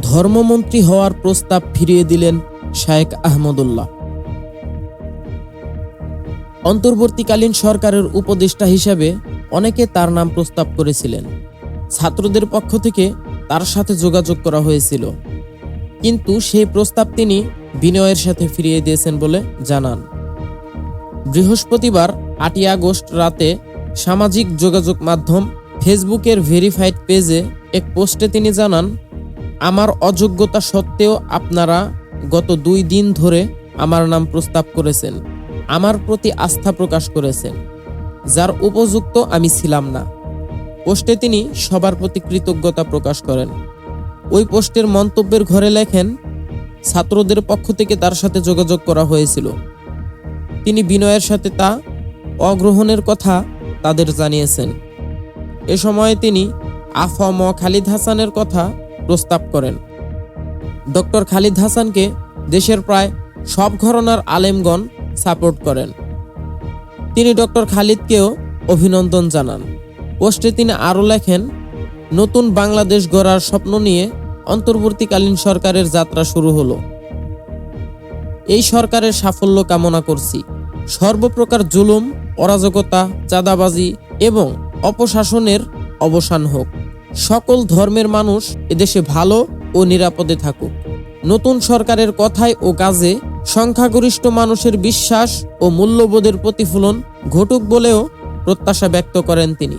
ধর্মমন্ত্রী হওয়ার প্রস্তাব ফিরিয়ে দিলেন শায়েক আহমদুল্লাহ। অন্তর্বর্তীকালীন সরকারের উপদেষ্টা হিসাবে অনেকে তার নাম প্রস্তাব করেছিলেন। ছাত্রদের পক্ষ থেকে তার সাথে যোগাযোগ করা হয়েছিল। কিন্তু সেই প্রস্তাব তিনি বিনয়ের সাথে ফিরিয়ে দিয়েছেন বলে জানান। বৃহস্পতিবার আটই আগস্ট রাতে সামাজিক যোগাযোগ মাধ্যম ফেসবুকের ভেরিফাইড পেজে এক পোস্টে তিনি জানান আমার অযোগ্যতা সত্ত্বেও আপনারা গত দুই দিন ধরে আমার নাম প্রস্তাব করেছেন, আমার প্রতি আস্থা প্রকাশ করেছেন, যার উপযুক্ত আমি ছিলাম না। পোস্টে তিনি সবার প্রতি কৃতজ্ঞতা প্রকাশ করেন। ওই পোস্টের মন্তব্যের ঘরে লেখেন, ছাত্রদের পক্ষ থেকে তার সাথে যোগাযোগ করা হয়েছিল। তিনি বিনয়ের সাথে তা অগ্রহণের কথা তাদের জানিয়েছেন। এ সময় তিনি আফম খালিদ হাসানের কথা প্রস্তাব করেন। ডক্টর খালিদ হাসানকে দেশের প্রায় সব ঘরনার আলেমগণ সাপোর্ট করেন। তিনি ডক্টর খালিদকেও অভিনন্দন জানান। পোস্টে তিনি আরও লেখেন, নতুন বাংলাদেশ গড়ার স্বপ্ন নিয়ে অন্তর্বর্তীকালীন সরকারের যাত্রা শুরু হলো। এই সরকারের সাফল্য কামনা করছি। সর্বপ্রকার জুলুম, অরাজকতা, চাঁদাবাজি এবং অপশাসনের অবসান হোক। সকল ধর্মের মানুষ এদেশে ভালো ও নিরাপদে থাকুক। নতুন সরকারের কথায় ও কাজে সংখ্যাগরিষ্ঠ মানুষের বিশ্বাস ও মূল্যবোধের প্রতিফলন ঘটুক বলেও প্রত্যাশা ব্যক্ত করেন তিনি।